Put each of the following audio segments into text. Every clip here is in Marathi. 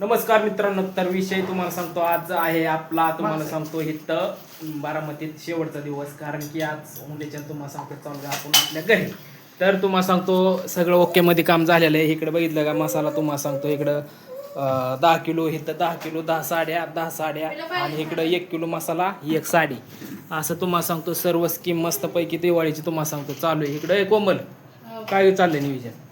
नमस्कार मित्रांनो तर विषय तुम्हाला सांगतो आज आहे आपला तुम्हाला सांगतो इथं बारामतीत शेवटचा दिवस कारण की आज उद्याच्या तुम्हाला सांगतो चालू आपण आपल्या घरी. तर तुम्हाला सांगतो सगळं ओके मध्ये काम झालेलं आहे. इकडे बघितलं का मसाला तुम्हाला सांगतो इकडं दहा किलो इथं दहा किलो दहा साड्या दहा साड्या आणि इकडं एक किलो मसाला एक साडी. असं तुम्हाला सांगतो सर्व स्कीम मस्तपैकी दिवाळीची तुम्हाला सांगतो चालू आहे. इकडं हे कोमल काय चाललंय नियोजन?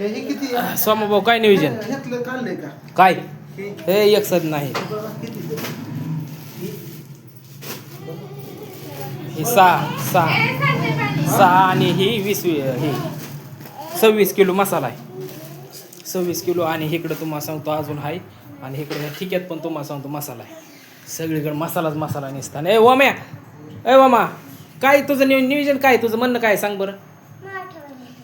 हे हे किती आहे? सोमाभाऊ काय नियोजन? ह्यातलं काढलंय का? काय? हे हे एक सद नाही. हे बघा किती आहे. ही सहा सहा. सहा आणि ही वीस ही. सव्वीस किलो मसाला आहे. सव्वीस किलो आणि इकडं तुम्हाला सांगतो अजून आहे आणि इकडं ह्या ठिक्यात पण तुम्हाला सांगतो मसाला आहे. सगळीकडे मसालाच मसाला निसता. ए ओम्या ए ओमा काय तुझं नियो नियोजन काय तुझं म्हणणं काय सांग बरं.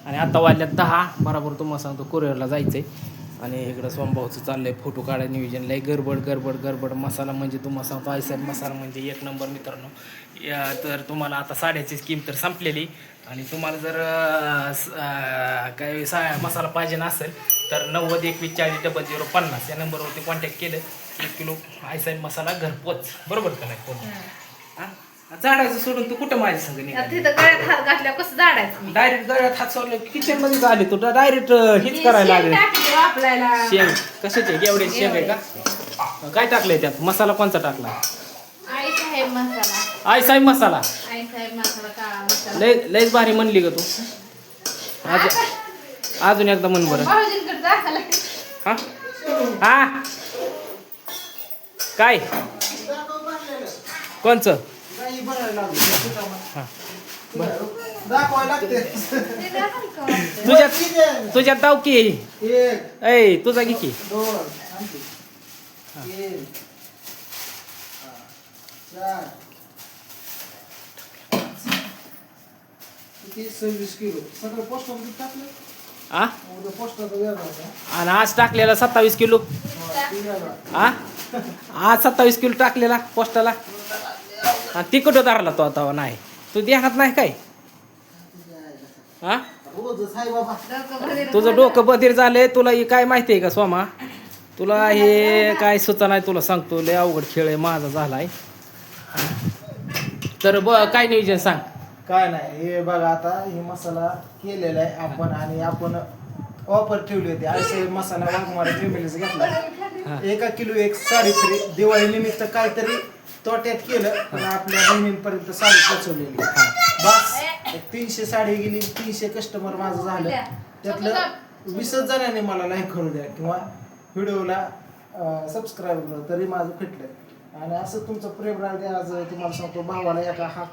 आणि आता वाजल्यात दहा. बराबर तुम्हाला सांगतो कुरिअरला जायचं आहे आणि इकडं सोमभाऊचं चाललंय फोटो काढायला नियोजन. लय गडबड गडबड गडबड. मसाला म्हणजे तुम्हाला सांगतो आयसाहेब मसाला म्हणजे एक नंबर मित्रांनो. या तर तुम्हाला आता साड्याची स्कीम तर संपलेली. आणि तुम्हाला जर काही सा मसाला पाहिजे असेल तर नव्वद एकवीस चाळीस डबल झिरो पन्नास या नंबरवरती कॉन्टॅक्ट केलं. एक किलो आयसाहेब मसाला घरपोच. बरोबर का नाही? कोण झाडायचं सोडून तू कुठं माझ्या संग निघाली? तिथं गळ्यात हात घातल्या कसं झाडायचं मी? डायरेक्ट गळ्यात हात सोडले किचनमध्ये झाले तू. डायरेक्ट हीच करायला लागले. आपल्याला. शेंग? कशाचे? एवढे शेंग आहे का? काय टाकलंय त्यात? मसाला कोणता टाकला? आई साहेब मसाला. आई साहेब मसाला. आई साहेब मसाला काळा मसाला? लय लयच भारी म्हणली ग तू. अजून अजून एकदा म्हण बरं. भाऊजींकडे हा? हा? काय? कोणचं? गाई भरायला लागली. हा. दाखवायला लागते. ते दाखल का? वाटतं? तुझ्यात किती आहे? तुझ्यात दाव की? एक. ऐ तुझा की की. दोन. आणखी. तीन हा, चार. किती? सव्वीस किलो. सगळं पोस्टामध्ये टाकलं? आ? उद्या पोस्टाचा वेगळा होता आणि आज टाकलेला सत्तावीस किलो. हा. आ? आज सत्तावीस किलो टाकलेला पोस्टाला. आणि तिकट धरला तो आता नाही. तू ध्यानात नाही काय? हा. तुझं डोकं बधीर झालंय तुला हे काय माहिती आहे का सोमा? तुला हे काय सुचा नाही तुला सांगतो लय अवघड खेळ आहे माझा झालाय. तर ब काय नियोजन सांग. काय नाही हे बघा आता हे मसाला केलेला आहे आपण आणि आपण ऑफर ठेवली होती. असे मसाला वाघमारे फॅमिलीचा. घेतला. एका किलो एक साडी फ्री दिवाळी निमित्त काहीतरी तोट्यात केलं पण आपल्या बहिणींपर्यंत साडी पोचवलेली. बस एक तीनशे साडी गेली तीनशे कस्टमर माझं झालं. त्यातलं वीसच जणांनी मला लाईक करू द्या किंवा व्हिडिओला सबस्क्राईब करू तरी माझं फिटलं आणि असं तुमचं प्रेम राहते आज तुम्हाला सांगतो भावाला एका हा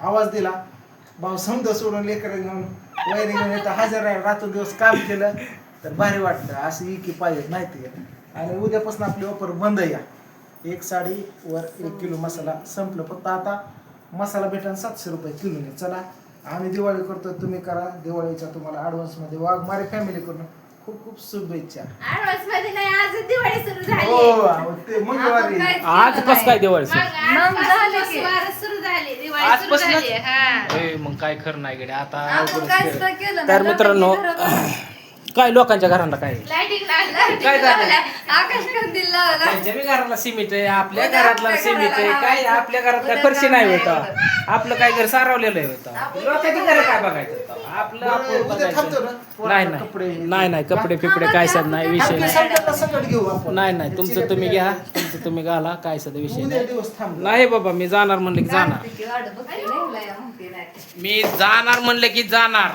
आवाज दिला. भाऊ समजा सोडून लेकर घेऊन वैरी घेऊन येतं हजर आहे रात्र दिवस काम केलं तर भारी वाटलं असं इकी पाहिजे माहिती आहे. आणि उद्यापासून आपली ऑफर बंद या. एक साडी वर एक किलो मसाला संपलं. फक्त आता मसाला भेटन सातशे रुपये किलोने चला आम्ही दिवाळी करतो तुम्ही करा. दिवाळीच्या तुम्हाला ऍडव्हान्समध्ये वाघ मारे फॅमिली करून खूप खूप शुभेच्छा. Advance मध्ये नाही आज दिवाळी सुरू झाली. हो केलं कसं काय. दिवाळी? आजपासून हा. मग काय खरं नाही आता केलं तर. मित्रांनो काय लोकांच्या घराला काय? काय झालं? आकाश कंदील लावला. त्यांच्या बी घराला सिमेंट आहे आपल्या उद्या घरातला आपल्या सिमेंट आहे. घराला काय हा. आपल्या घरात काय उद्या फरशी नाही होता. आपलं काय घर सारवलेलं आहे होतं. आपण लोकांची घर काय बघायचं होतं? आपलं आपण बरं, उद्या थांबतो बघायचं ना. नाही पोरांना कपडे नाही नाही नाही. कपडे फिपडे काय साध नाही विषय आपल्या नाही. संकटला संकट घेऊ आपण. नाही नाही. तुमचं तुम्ही घ्या. तुमचं तुम्ही घाला. काय साधा विषय उद्या नाही. दिवस थांब नाही बाबा मी जाणार म्हणलं की जाणार गारपिटी वाढ बघते. नाही, लय म्हणते नाही. मी जाणार म्हणलं की जाणार.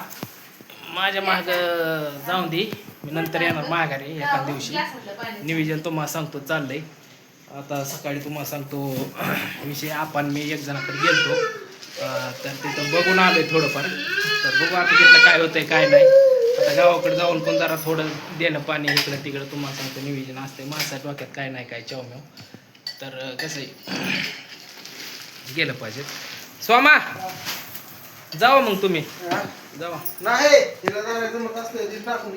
माझ्या माग जाऊन दे. मी नंतर येणार माघारी एका दिवशी. नियोजन तुम्हाला सांगतो चाललंय. आता सकाळी तुम्हाला सांगतो विषय आपण मी एक जणाकडे गेलतो. तर तिथं बघून आलोय थोडंफार. तर बघू आता तिथलं काय होतंय काय नाही. आता गावाकडे जाऊन पण जरा थोडं देणं पाणी इकडं तिकडं तुम्हाला सांगतो नियोजन असते माझ्या डोक्यात काय नाही काय चावम्याव तर कसं आहे गेलं पाहिजे. सोमा जावा मग तुम्ही. जावा. नाही तिला ती टाकून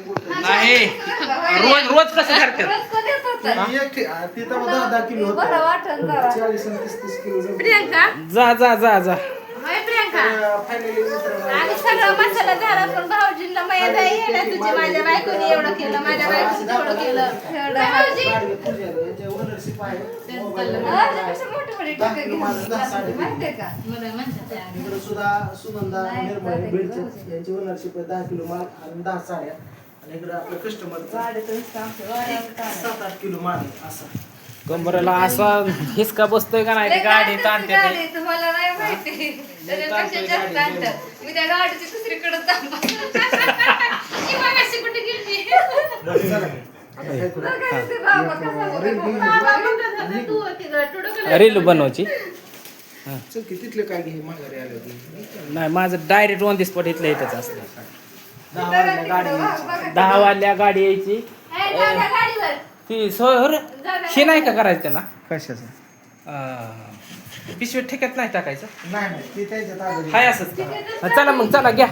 रोज रोज कसं करतात? रोज कधी होतं? एक ठे- आ, ती तर दहा दहा किलो बरं वाटलं जरा. चाळीस आणि तीस तीस किलो जमतं. प्रियंका? जा जा जा जा. होय प्रियंका? फॅमिली आणि सगळं मसाला झाला पण भाऊजींना माहीत आहे ना तुझी माझ्या बायकोनी एवढं केलं माझ्या बायकोनी केलं. एवढं भाऊजी? इकडे सुद्धा सुनंदा निर्मळे बीडचे. यांची ओनरशिप आहे दहा किलो माल आणि दहा साड्या. आणि इकडे आपलं कस्टमर. सात आठ किलो माल आहे असा. कंबरला असा हिसका बसतोय का नाही ते गाडी ताणते ते. तुम्हाला नाही माहिती. त्याच्यापेक्षा ताणते जास्त गाडी, आणतात मी त्या गाडीची दुसरीकडे मगाशी कुठे गेली? बरं, चला. रील बनवायची नाही माझं डायरेक्ट ऑन दी स्पॉट इथलं इथंच असतं दहा वाजल्या गाडी यायची. ती सोय हो हे नाही का करायचं त्याला? कशाचं? पिशवीत ठेक्यात नाही टाकायचं? नाही नाही ते त्यांच्यात आलं हाय असंच. चला मग चला घ्या.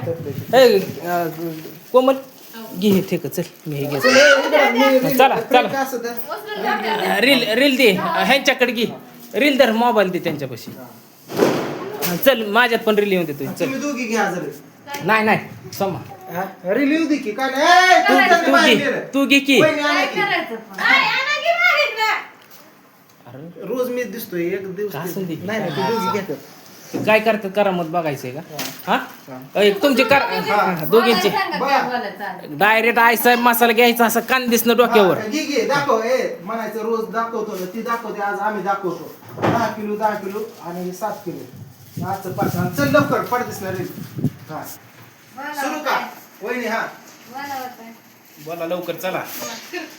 कोमल. घे हे ठेक चल मी हे चल, घे हे चला, चला. रील रील दे ह्यांच्याकडे घे. रील धर मोबाईल दे त्यांच्यापाशी. चल माझ्यात पण रील येऊन दे तुझी चल. नाही नाही समा. रिलीव दे की काय तू तू तू घे. तू घे की. रोज मी दिसतोय एक दिवस? नाही नाही ते दोघी घेतात ते काय करतात? करा मत बघायचंय का? हा? अय, तुमचे कर हा, दोघींचे. डायरेक्ट आय साहेब मसाला घ्यायचा असं कान दिसणं डोक्यावर. हा, घे घे दाखव ए म्हणायचं रोज दाखवतो ना ती दाखवते आज आम्ही दाखवतो. दहा किलो दहा किलो आणि सात किलो. आजचं पाच आणि चल लवकर पड दिसणार रे. हा. सुरू का. वहिनी हा. बोला लवकर चला.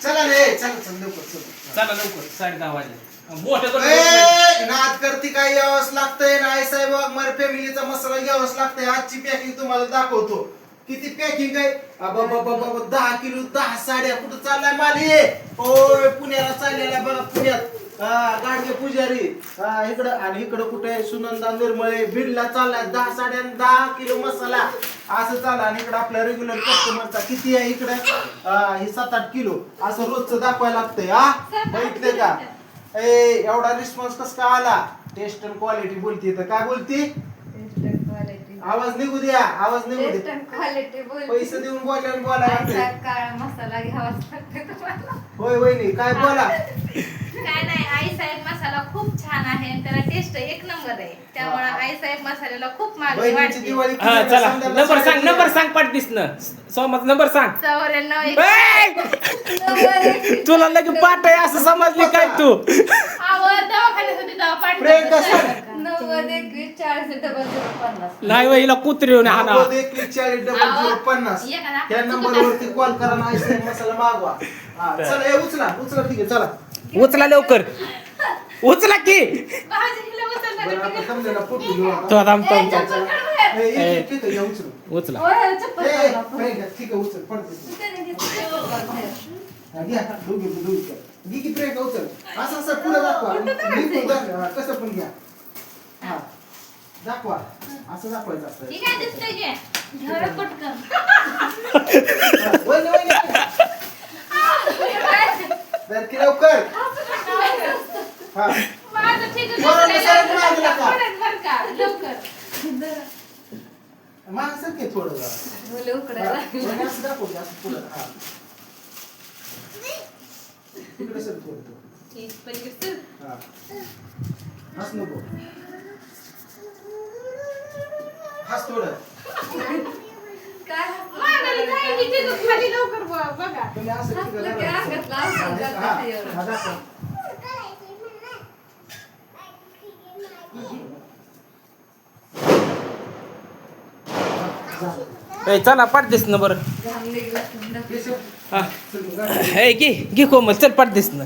चला रे चल चल लवकर चल. चला लवकर साडे दहा वाजले. करून ए, नाद करती काय यावंच लागतंय नाही साहेब मर फॅमिलीचा मसाला घ्यावाच लागतंय. आजची पॅकिंग तुम्हाला दाखवतो. किती पॅकिंग आहे? अबाबाबाबा, दहा किलो दहा साड्या. कुठं चाललाय माल? हे ओय पुण्याला चाललेला बघा पुण्यात. हा, गाडगे पुजारी. हा, इकडं आणि इकडं कुठे आहे? सुनंदा निर्मळे. बीडला चाललाय दहा साड्या आणि दहा किलो मसाला. असं चालला. आणि इकडं आपल्या रेग्युलर कस्टमरचा किती आहे इकडं? हा, हे सात आठ किलो. असं रोजचं दाखवायला लागतंय हा? बघितले का? ए एवढा रिस्पॉन्स कस का आला? टेस्ट अँड क्वालिटी बोलते तर काय बोलती. आवाज निघू द्या आवाज निघू Taste दे. and quality बोल. पैसे देऊन बोला काळा मसाला लागते तुम्हाला. होय वहिनी काय बोला? काय नाही आई साहेब मसाला खूप छान आहे आणि त्याला टेस्ट एक नंबर आहे. त्यामुळे आई साहेब मसाल्याला खूप मागणी बहिणीची वाढते. दिवाळी हा चला. नंबर सांग. नंबर सांग पाठ दिसणं सोमत नंबर सांग. चौऱ्याण्णव एक- ए! नव्वद एक- तुला लगे पाठ आहे असं समजली काय तू? आवड दवाखान्यात होती तेव्हा पाठ प्रियंका नव्हतं. सांग. नव्वद एकवीस चाळीस डबल झिरो पन्नास. नाही वय हिला कुत्री येऊन हाना नव्वद एकवीस चाळीस डबल झिरो पन्नास. ये नंबरवरती कॉल करा आईस्क्रीम मसाला मागवा. हा, चला हे उचला उचला ठीक आहे चला. उचला लवकर. उचला की. तो आता उचलू. हा, हा, कसं पण घ्या. हा दाखवा. असं दाखवायचं असतं ठीक आहे दिसतंय घे. घे रे पटकन. हा, वहिनी, वहिनी, वहिनी. तर की लवकर हा माझं ठीक आहे. पडेल बरं का, लवकर. माणसं की थोडं जरा. मुलं हा, उकडायला. वहिनी असं दाखवू असं पुढं हा इकडे सर थोडं थोडं. ठीक, पलीकडे चल. हा हस नको हस थोडं चला पाठ बरं घाम निघला थंड. हे. ए घे घे कोमल चल पाठ दिसणं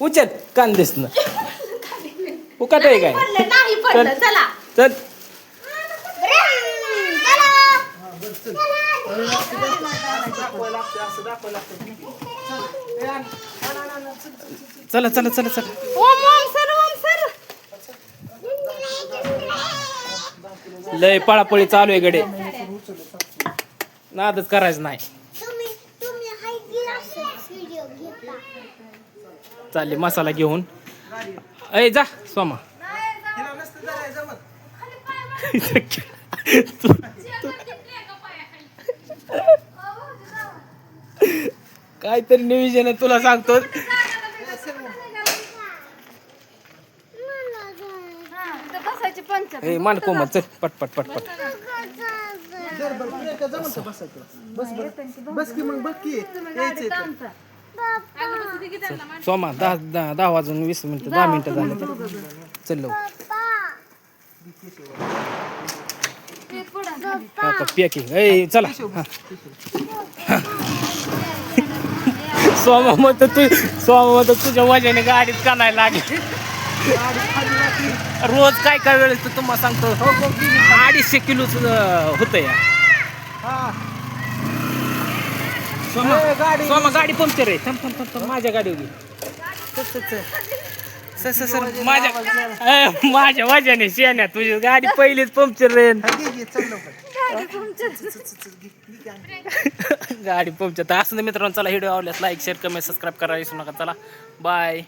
उचल कान दिसणं उकाट आहे काय? पडलं, नाही पडलं, चला. चल हा, बरं, चल. चल, चल, चल, ओम ओम सर ओम सर. लय पळापळी चालू आहे गडे. नादच करायचं नाही. चालले मसाला घेऊन. अय जा सोमा हिला नसतं जरा जमत. तू- काहीतरी नियोजन आहे तुला सांगतो ए मान कोमल चल पट पट पट पट. सोमा दहा दहा दहा वाजून वीस मिनिटं दहा मिनिटं झाले तर चल लवकर. पॅकिंग चला हा. सोमा मग तू सोमा मग तुझ्या वजाने गाडीत कानायला लागली. रोज काय काय वेळेस तर तुम्हाला सांगतो. अडीचशे किलोच होतं या. हा सोमा गाडी. सोमा गाडी पंक्चर आहे. थांब थांब थांब थांब माझ्या गाडीवर. सर सर माझ्या माझ्या वजाने. शेण्या तुझी गाडी पहिलीच पंक्चर आहे. गाडी पंक्चर. तर असं मित्रांनो चला व्हिडिओ आवडल्यास लाईक शेअर कमेंट सबस्क्राईब करा विसरू नका. चला. बाय